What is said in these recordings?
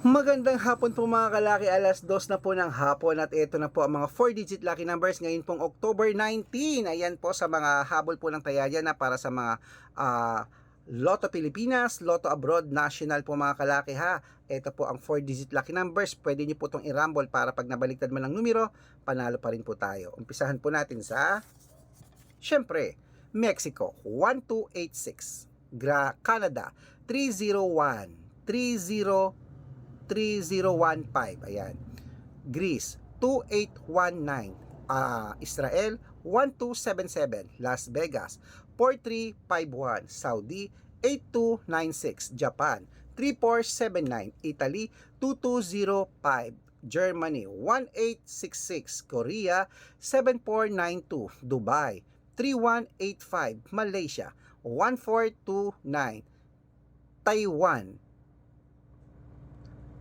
Magandang hapon po mga kalaki, alas 2 na po ng hapon at ito na po ang mga 4-digit lucky numbers ngayon pong October 19. Ayan po sa mga habol po ng tayaya na para sa mga ah, Lotto Pilipinas, Lotto Abroad, National po mga kalaki ha. Ito po ang 4-digit lucky numbers. Pwede niyo po itong i-rumble para pag nabaliktad man ang numero, panalo pa rin po tayo. Umpisahan po natin sa, syempre, Mexico, 1286. Gra Canada, 301. 30 3015. Ayan. Greece, 2819. Ah, Israel, 1277. Las Vegas, 4351. Saudi, 8296. Japan, 3479. Italy, 2205. Germany, 1866. Korea, 7492. Dubai, 3185. Malaysia, 1429. Taiwan,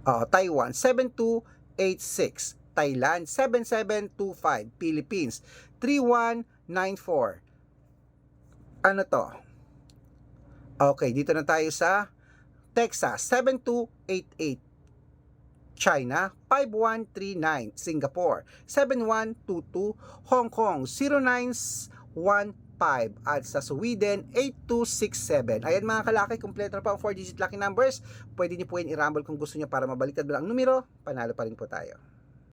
Oh, Taiwan 7286, Thailand 7725, Philippines 3194. Ano to? Okay, dito na tayo sa Texas 7288. China 5139, Singapore 7122, Hong Kong 0915 at sa Sweden 8267. Ayan mga kalaki, kumpleto na po ang 4 digit lucky numbers. Pwede niyo po yan i-rumble kung gusto niyo para mabaliktad lang ang numero, panalo pa rin po tayo.